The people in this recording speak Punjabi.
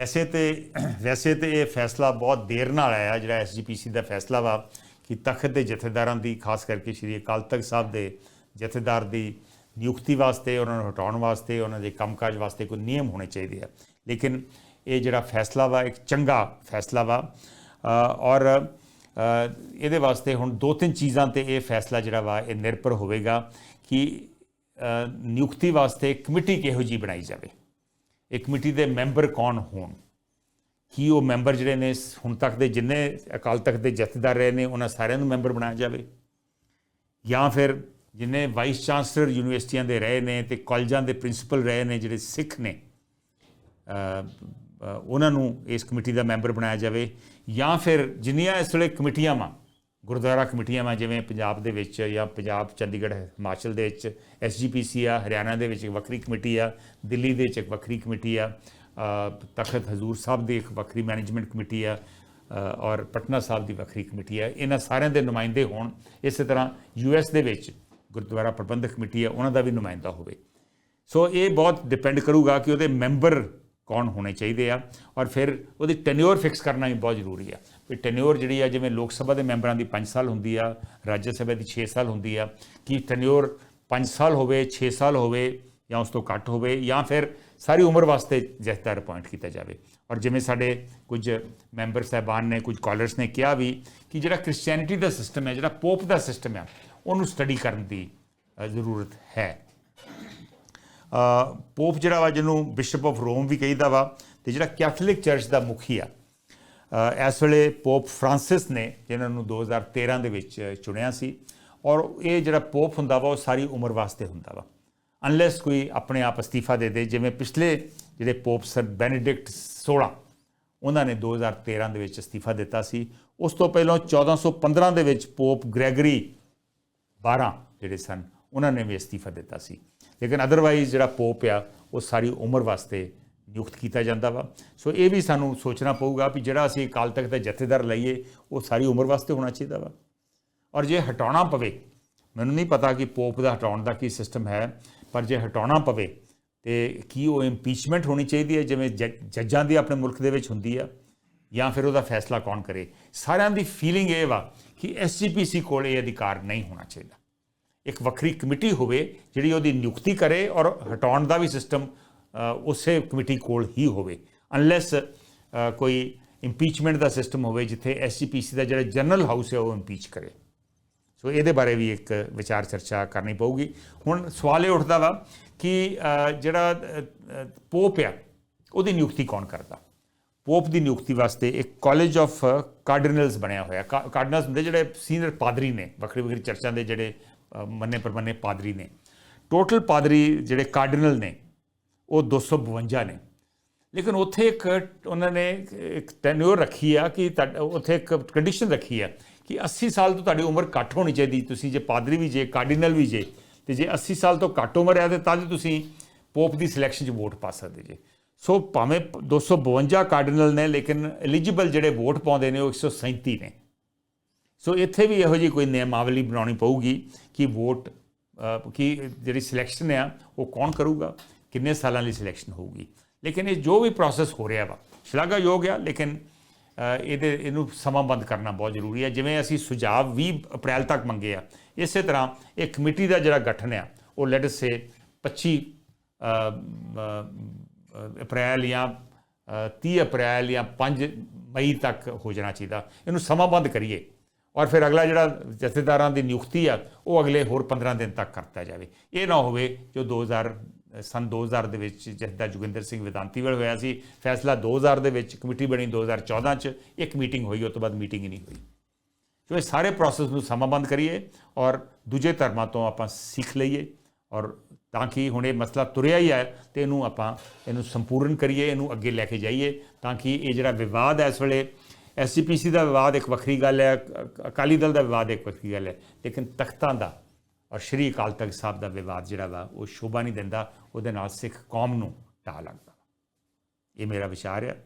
ਵੈਸੇ ਤੇ ਵੈਸੇ ਤੇ ਇਹ ਫੈਸਲਾ ਬਹੁਤ ਦੇਰ ਨਾਲ ਆਇਆ, ਜਿਹੜਾ ਐਸਜੀਪੀਸੀ ਦਾ ਫੈਸਲਾ ਵਾ, ਕਿ ਤਖਤ ਦੇ ਜਥੇਦਾਰਾਂ ਦੀ, ਖਾਸ ਕਰਕੇ ਸ਼੍ਰੀ ਅਕਾਲ ਤਖਤ ਸਾਹਿਬ ਦੇ ਜਥੇਦਾਰ ਦੀ ਨਿਯੁਕਤੀ ਵਾਸਤੇ, ਉਹਨਾਂ ਨੂੰ ਹਟਾਉਣ ਵਾਸਤੇ, ਉਹਨਾਂ ਦੇ ਕੰਮਕਾਜ ਵਾਸਤੇ ਕੋਈ ਨਿਯਮ ਹੋਣੇ ਚਾਹੀਦੇ ਆ। ਲੇਕਿਨ ਇਹ ਜਿਹੜਾ ਫੈਸਲਾ ਵਾ, ਇੱਕ ਚੰਗਾ ਫੈਸਲਾ ਵਾ। ਔਰ ਇਹਦੇ ਵਾਸਤੇ ਹੁਣ ਦੋ ਤਿੰਨ ਚੀਜ਼ਾਂ ਤੇ ਇਹ ਫੈਸਲਾ ਜਿਹੜਾ ਵਾ, ਇਹ ਨਿਰਭਰ ਹੋਵੇਗਾ ਕਿ ਨਿਯੁਕਤੀ ਵਾਸਤੇ ਕਮੇਟੀ ਕਿਹੋ ਜੀ ਬਣਾਈ ਜਾਵੇ। ਇਹ ਕਮੇਟੀ ਦੇ ਮੈਂਬਰ ਕੌਣ ਹੋਣ? ਕੀ ਉਹ ਮੈਂਬਰ ਜਿਹੜੇ ਨੇ ਹੁਣ ਤੱਕ ਦੇ ਜਿੰਨੇ ਅਕਾਲ ਤਖਤ ਦੇ ਜਥੇਦਾਰ ਰਹੇ ਨੇ, ਉਹਨਾਂ ਸਾਰਿਆਂ ਨੂੰ ਮੈਂਬਰ ਬਣਾਇਆ ਜਾਵੇ? ਜਾਂ ਫਿਰ ਜਿੰਨੇ ਵਾਈਸ ਚਾਂਸਲਰ ਯੂਨੀਵਰਸਿਟੀਆਂ ਦੇ ਰਹੇ ਨੇ ਤੇ ਕਾਲਜਾਂ ਦੇ ਪ੍ਰਿੰਸੀਪਲ ਰਹੇ ਨੇ ਜਿਹੜੇ ਸਿੱਖ ਨੇ ਉਹਨਾਂ ਨੂੰ ਇਸ ਕਮੇਟੀ ਦਾ ਮੈਂਬਰ ਬਣਾਇਆ ਜਾਵੇ? ਜਾਂ ਫਿਰ ਜਿੰਨੀਆਂ ਇਸ ਵੇਲੇ ਕਮੇਟੀਆਂ ਵਾਂ ਗੁਰਦੁਆਰਾ ਕਮੇਟੀਆਂ ਵਾਂ ਜਿਵੇਂ ਪੰਜਾਬ ਦੇ ਵਿੱਚ ਜਾਂ ਪੰਜਾਬ, ਚੰਡੀਗੜ੍ਹ, ਹਿਮਾਚਲ ਦੇ ਵਿੱਚ ਐਸਜੀਪੀਸੀ ਆ, ਹਰਿਆਣਾ ਦੇ ਵਿੱਚ ਇੱਕ ਵੱਖਰੀ ਕਮੇਟੀ ਆ, ਦਿੱਲੀ ਦੇ ਵਿੱਚ ਇੱਕ ਵੱਖਰੀ ਕਮੇਟੀ ਆ ਤਖਤ ਹਜ਼ੂਰ ਸਾਹਿਬ ਦੀ ਇੱਕ ਵੱਖਰੀ ਮੈਨੇਜਮੈਂਟ ਕਮੇਟੀ ਆ ਔਰ ਪਟਨਾ ਸਾਹਿਬ ਦੀ ਵੱਖਰੀ ਕਮੇਟੀ ਆ। ਇਹਨਾਂ ਸਾਰਿਆਂ ਦੇ ਨੁਮਾਇੰਦੇ ਹੋਣ। ਇਸੇ ਤਰ੍ਹਾਂ ਯੂਐਸ ਦੇ ਵਿੱਚ ਗੁਰਦੁਆਰਾ ਪ੍ਰਬੰਧਕ ਕਮੇਟੀ ਆ, ਉਹਨਾਂ ਦਾ ਵੀ ਨੁਮਾਇੰਦਾ ਹੋਵੇ। ਸੋ ਇਹ ਬਹੁਤ ਡਿਪੈਂਡ ਕਰੂਗਾ ਕਿ ਉਹਦੇ ਮੈਂਬਰ ਕੌਣ ਹੋਣੇ ਚਾਹੀਦੇ ਆ ਔਰ ਫਿਰ ਉਹਦੀ ਟੈਨਿਓਰ ਫਿਕਸ ਕਰਨਾ ਵੀ ਬਹੁਤ ਜ਼ਰੂਰੀ ਆ। ਵੀ ਟੈਨਿਓਰ ਜਿਹੜੀ ਆ, ਜਿਵੇਂ ਲੋਕ ਸਭਾ ਦੇ ਮੈਂਬਰਾਂ ਦੀ 5 ਸਾਲ ਹੁੰਦੀ ਆ, ਰਾਜ ਸਭਾ ਦੀ 6 ਸਾਲ ਹੁੰਦੀ ਆ, ਕਿ ਟੈਨਿਓਰ 5 ਸਾਲ ਹੋਵੇ 6 ਸਾਲ ਹੋਵੇ ਜਾਂ ਉਸ ਤੋਂ ਘੱਟ ਹੋਵੇ ਜਾਂ ਫਿਰ ਸਾਰੀ ਉਮਰ ਵਾਸਤੇ ਜਥੇਦਾਰ ਅਪਾਇੰਟ ਕੀਤਾ ਜਾਵੇ। ਔਰ ਜਿਵੇਂ ਸਾਡੇ ਕੁਝ ਮੈਂਬਰ ਸਾਹਿਬਾਨ ਨੇ, ਕੁਝ ਕਾਲਰਸ ਨੇ ਕਿਹਾ ਵੀ ਕਿ ਜਿਹੜਾ ਕ੍ਰਿਸਚੀਅਨਿਟੀ ਦਾ ਸਿਸਟਮ ਹੈ, ਜਿਹੜਾ ਪੋਪ ਦਾ ਸਿਸਟਮ ਹੈ ਉਹਨੂੰ ਸਟੱਡੀ ਕਰਨ ਦੀ ਜ਼ਰੂਰਤ ਹੈ। ਪੋਪ ਜਿਹੜਾ ਵਾ, ਜਿਹਨੂੰ ਬਿਸ਼ਪ ਆਫ ਰੋਮ ਵੀ ਕਹੀਦਾ ਵਾ, ਤੇ ਜਿਹੜਾ ਕੈਥੋਲਿਕ ਚਰਚ ਦਾ ਮੁਖੀ ਆ ਇਸ ਵੇਲੇ ਪੋਪ ਫ੍ਰਾਂਸਿਸ ਨੇ ਜਿਨ੍ਹਾਂ ਨੂੰ 2013 ਦੇ ਵਿੱਚ ਚੁਣਿਆ ਸੀ, ਔਰ ਇਹ ਜਿਹੜਾ ਪੋਪ ਹੁੰਦਾ ਵਾ, ਉਹ ਸਾਰੀ ਉਮਰ ਵਾਸਤੇ ਹੁੰਦਾ ਵਾ। ਅਨਲੈਸ ਕੋਈ ਆਪਣੇ ਆਪ ਅਸਤੀਫਾ ਦੇ ਦੇ, ਜਿਵੇਂ ਪਿਛਲੇ ਜਿਹੜੇ ਪੋਪ ਸਰ ਬੈਨੇਡਿਕਟ 16 ਉਹਨਾਂ ਨੇ 2013 ਦੇ ਵਿੱਚ ਅਸਤੀਫਾ ਦਿੱਤਾ ਸੀ। ਉਸ ਤੋਂ ਪਹਿਲਾਂ 1415 ਦੇ ਵਿੱਚ ਪੋਪ ਗ੍ਰੈਗਰੀ 12 ਜਿਹੜੇ ਸਨ, ਉਹਨਾਂ ਨੇ ਵੀ ਅਸਤੀਫਾ ਦਿੱਤਾ ਸੀ। ਲੇਕਿਨ ਅਦਰਵਾਈਜ਼ ਜਿਹੜਾ ਪੋਪ ਆ, ਉਹ ਸਾਰੀ ਉਮਰ ਵਾਸਤੇ ਨਿਯੁਕਤ ਕੀਤਾ ਜਾਂਦਾ ਵਾ। ਸੋ ਇਹ ਵੀ ਸਾਨੂੰ ਸੋਚਣਾ ਪਊਗਾ ਵੀ ਜਿਹੜਾ ਅਸੀਂ ਅਕਾਲ ਤਖਤ ਦਾ ਜਥੇਦਾਰ ਲਈਏ, ਉਹ ਸਾਰੀ ਉਮਰ ਵਾਸਤੇ ਹੋਣਾ ਚਾਹੀਦਾ ਵਾ। ਔਰ ਜੇ ਹਟਾਉਣਾ ਪਵੇ, ਮੈਨੂੰ ਨਹੀਂ ਪਤਾ ਕਿ ਪੋਪ ਦਾ ਹਟਾਉਣ ਦਾ ਕੀ ਸਿਸਟਮ ਹੈ, ਪਰ ਜੇ ਹਟਾਉਣਾ ਪਵੇ, ਤੇ ਕੀ ਉਹ ਇੰਪੀਚਮੈਂਟ ਹੋਣੀ ਚਾਹੀਦੀ ਹੈ, ਜਿਵੇਂ ਜੱਜ- ਜੱਜਾਂ ਦੀ ਆਪਣੇ ਮੁਲਕ ਦੇ ਵਿੱਚ ਹੁੰਦੀ ਆ, ਜਾਂ ਫਿਰ ਉਹਦਾ ਫੈਸਲਾ ਕੌਣ ਕਰੇ? ਸਾਰਿਆਂ ਦੀ ਫੀਲਿੰਗ ਇਹ ਵਾ ਕਿ ਐਸਜੀਪੀਸੀ ਕੋਲ ਇਹ ਅਧਿਕਾਰ ਨਹੀਂ ਹੋਣਾ ਚਾਹੀਦਾ। ਇੱਕ ਵੱਖਰੀ ਕਮੇਟੀ ਹੋਵੇ ਜਿਹੜੀ ਉਹਦੀ ਨਿਯੁਕਤੀ ਕਰੇ ਔਰ ਹਟਾਉਣ ਦਾ ਵੀ ਸਿਸਟਮ ਉਸੇ ਕਮੇਟੀ ਕੋਲ ਹੀ ਹੋਵੇ। ਅਨਲੈਸ ਕੋਈ ਇੰਪੀਚਮੈਂਟ ਦਾ ਸਿਸਟਮ ਹੋਵੇ ਜਿੱਥੇ ਐਸਜੀਪੀਸੀ ਦਾ ਜਿਹੜਾ ਜਨਰਲ ਹਾਊਸ ਹੈ ਉਹ ਇੰਪੀਚ ਕਰੇ। ਸੋ ਇਹਦੇ ਬਾਰੇ ਵੀ ਇੱਕ ਵਿਚਾਰ ਚਰਚਾ ਕਰਨੀ ਪਊਗੀ। ਹੁਣ ਸਵਾਲ ਇਹ ਉੱਠਦਾ ਵਾ ਕਿ ਜਿਹੜਾ ਪੋਪ ਆ, ਉਹਦੀ ਨਿਯੁਕਤੀ ਕੌਣ ਕਰਦਾ? ਪੋਪ ਦੀ ਨਿਯੁਕਤੀ ਵਾਸਤੇ ਇੱਕ ਕਾਲਜ ਆਫ ਕਾਰਡੀਨਲਸ ਬਣਿਆ ਹੋਇਆ। ਕਾਰਡੀਨਲਸ ਹੁੰਦੇ ਜਿਹੜੇ ਸੀਨੀਅਰ ਪਾਦਰੀ ਨੇ ਵੱਖਰੀ ਵੱਖਰੀ ਚਰਚਾਂ ਦੇ ਜਿਹੜੇ ਮੰਨੇ ਪਰਮੰਨੇ ਪਾਦਰੀ ਨੇ। ਟੋਟਲ ਪਾਦਰੀ ਜਿਹੜੇ ਕਾਰਡੀਨਲ ਨੇ, ਉਹ 252 ਨੇ। ਲੇਕਿਨ ਉੱਥੇ ਇੱਕ ਉਹਨਾਂ ਨੇ ਇੱਕ ਟੈਨਿਓਰ ਰੱਖੀ ਆ ਕਿ ਤੁਹਾਡਾ- ਉੱਥੇ ਇੱਕ ਕੰਡੀਸ਼ਨ ਰੱਖੀ ਆ ਕਿ 80 ਸਾਲ ਤੋਂ ਤੁਹਾਡੀ ਉਮਰ ਘੱਟ ਹੋਣੀ ਚਾਹੀਦੀ। ਤੁਸੀਂ ਜੇ ਪਾਦਰੀ ਵੀ ਜੇ ਕਾਰਡੀਨਲ ਵੀ ਜੇ, ਤੇ ਜੇ 80 ਸਾਲ ਤੋਂ ਘੱਟ ਉਮਰ ਹੈ ਤੇ ਤਾਂ ਤੁਸੀਂ ਪੋਪ ਦੀ ਸਿਲੈਕਸ਼ਨ 'ਚ ਵੋਟ ਪਾ ਸਕਦੇ ਜੇ। ਸੋ ਭਾਵੇਂ 252 ਕਾਰਡੀਨਲ ਨੇ, ਲੇਕਿਨ ਐਲੀਜੀਬਲ ਜਿਹੜੇ ਵੋਟ ਪਾਉਂਦੇ ਨੇ ਉਹ 137 ਨੇ। ਸੋ ਇੱਥੇ ਵੀ ਇਹੋ ਜਿਹੀ ਕੋਈ ਨਿਯਮਾਵਲੀ ਬਣਾਉਣੀ ਪਊਗੀ ਕਿ ਵੋਟ ਕਿ ਜਿਹੜੀ ਸਿਲੈਕਸ਼ਨ ਆ ਉਹ ਕੌਣ ਕਰੂਗਾ ਕਿੰਨੇ ਸਾਲਾਂ ਲਈ ਸਿਲੈਕਸ਼ਨ ਹੋਊਗੀ। ਲੇਕਿਨ ਇਹ ਜੋ ਵੀ ਪ੍ਰੋਸੈਸ ਹੋ ਰਿਹਾ ਵਾ ਸ਼ਲਾਘਾਯੋਗ ਆ ਲੇਕਿਨ ਇਹਦੇ ਇਹਨੂੰ ਸਮਾਂਬੱਧ ਕਰਨਾ ਬਹੁਤ ਜ਼ਰੂਰੀ ਹੈ ਜਿਵੇਂ ਅਸੀਂ ਸੁਝਾਅ 20 ਅਪ੍ਰੈਲ ਤੱਕ ਮੰਗੇ ਆ ਇਸੇ ਤਰ੍ਹਾਂ ਇਹ ਕਮੇਟੀ ਦਾ ਜਿਹੜਾ ਗਠਨ ਆ ਉਹ ਲੈਟ ਸੇ 25 ਅਪ੍ਰੈਲ ਜਾਂ ਅ, 30 ਅਪ੍ਰੈਲ ਜਾਂ 5 ਮਈ ਤੱਕ ਹੋ ਜਾਣਾ ਚਾਹੀਦਾ। ਇਹਨੂੰ ਸਮਾਂਬੱਧ ਕਰੀਏ। ਔਰ ਫਿਰ ਅਗਲਾ ਜਿਹੜਾ ਜਥੇਦਾਰਾਂ ਦੀ ਨਿਯੁਕਤੀ ਆ, ਉਹ ਅਗਲੇ ਹੋਰ 15 ਦਿਨ ਤੱਕ ਕਰਤਾ ਜਾਵੇ। ਇਹ ਨਾ ਹੋਵੇ ਜੋ 2000 ਸਨ 2000 ਦੇ ਵਿੱਚ ਜਥੇਦਾਰ ਜੋਗਿੰਦਰ ਸਿੰਘ ਵਿਦਾਂਤੀ ਵੇਲੇ ਹੋਇਆ ਸੀ, ਫੈਸਲਾ 2000 ਦੇ ਵਿੱਚ ਕਮੇਟੀ ਬਣੀ 2014 ਚ, ਇੱਕ ਮੀਟਿੰਗ ਹੋਈ ਉਸ ਤੋਂ ਬਾਅਦ ਮੀਟਿੰਗ ਹੀ ਨਹੀਂ ਹੋਈ। ਸੋ ਇਹ ਸਾਰੇ ਪ੍ਰੋਸੈਸ ਨੂੰ ਸਮਾਬੰਧ ਕਰੀਏ ਔਰ ਦੂਜੇ ਧਰਮਾਂ ਤੋਂ ਆਪਾਂ ਸਿੱਖ ਲਈਏ ਔਰ ਤਾਂ ਕਿ ਹੁਣ ਇਹ ਮਸਲਾ ਤੁਰਿਆ ਹੀ ਹੈ ਤੇ ਇਹਨੂੰ ਆਪਾਂ, ਇਹਨੂੰ ਸੰਪੂਰਨ ਕਰੀਏ, ਇਹਨੂੰ ਅੱਗੇ ਲੈ ਕੇ ਜਾਈਏ ਤਾਂ ਕਿ ਇਹ ਜਿਹੜਾ ਵਿਵਾਦ ਹੈ ਇਸ ਵੇਲੇ ਐਸਜੀਪੀਸੀ ਦਾ ਵਿਵਾਦ ਇੱਕ ਵੱਖਰੀ ਗੱਲ ਹੈ ਅ- ਅਕਾਲੀ ਦਲ ਦਾ ਵਿਵਾਦ ਇੱਕ ਵੱਖਰੀ ਗੱਲ ਹੈ, ਲੇਕਿਨ ਤਖਤਾਂ ਦਾ ਔਰ ਸ਼੍ਰੀ ਅਕਾਲ ਤਖਤ ਸਾਹਿਬ ਦਾ ਵਿਵਾਦ ਜਿਹੜਾ ਵਾ, ਉਹ ਸ਼ੋਭਾ ਨਹੀਂ ਦਿੰਦਾ, ਉਹਦੇ ਨਾਲ ਸਿੱਖ ਕੌਮ ਨੂੰ ਢਾਹ ਲੱਗਦਾ। ਇਹ ਮੇਰਾ ਵਿਚਾਰ ਹੈ।